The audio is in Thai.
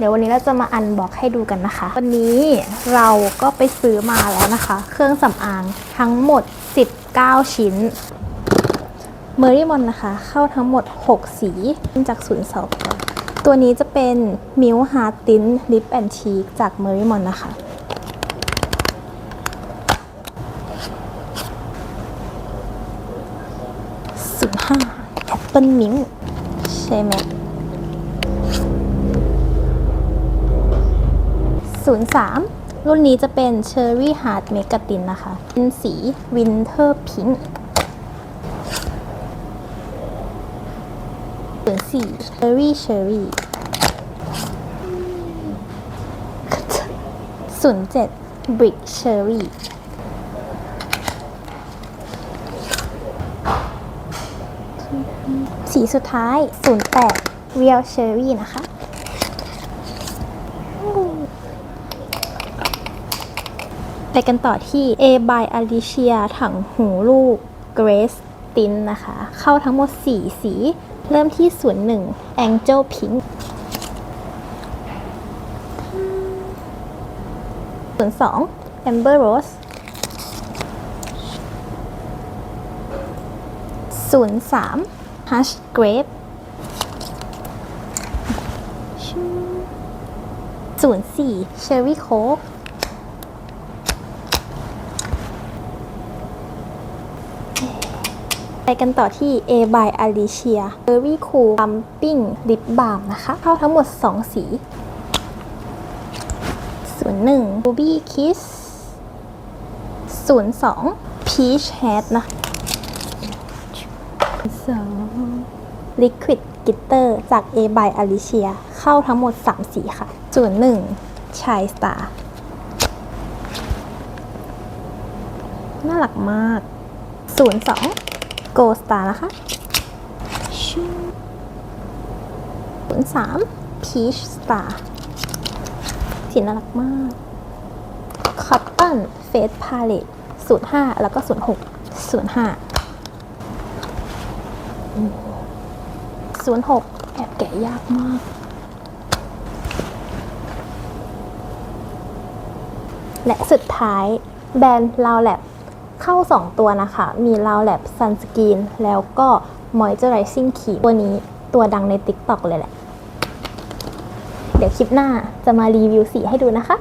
เดี๋ยววันนี้เราจะมาอันบอกให้ดูกันนะคะ วันนี้เราก็ไปซื้อมาแล้วนะคะ เครื่องสำอางทั้งหมด 19 ชิ้นเมอรี่มอนนะคะ เข้าทั้งหมด 6 สีจากศูนย์สองตัวนี้จะเป็นมิวฮาร์ตินลิปแอนชีกจากเมอรี่มอนนะคะศูนย์ห้าแอปเปิลมินใช่ไหม ศูนย์สามรุ่นนี้จะเป็นเชอร์รี่ฮาร์ดเมกาตินนะคะ เป็นสีวินเทอร์พิงค์ศูนย์สี่เชอร์รี่เชอร์รี่ศูนย์เจ็ดบริกเชอร์รี่สีสุดท้าย 08 Real Cherry นะคะ ไปกันต่อที่ A by Alicia ถังหูลูก Grace Tin นะคะ เข้าทั้งหมด 4 สี เริ่มที่ 01 Angel Pink 02 Amber Rose 03 Hush Grape 04 Cherry Coke ไปกันต่อที่ A by Alicia Berry Cool Pumping Lip Balm นะคะ เข้าทั้งหมด 2 สี01 Ruby Kiss 02 Peach Head นะสอง Liquid Glitter จาก A by Alicia เข้าทั้งหมด 3 สีค่ะส่วน1 Chai Star น่ารักมาก 02 โลสตาร์นะคะศูนย์สามพีชสตาร์สีน่ารักมากคอตตอนเฟสพาเลตศูนย์ห้าแล้วก็ศูนย์หกศูนย์ห้าศูนย์หกแอบแกะยากมากและสุดท้ายแบรนด์ลาวแล็บ เข้า 2 ตัวนะคะ มีลาวแลบซันสกีนแล้วก็ Moisturizing Cream ตัวนี้ตัวดังใน TikTok เลยแหละ เดี๋ยวคลิปหน้าจะมารีวิวสีให้ดูนะคะ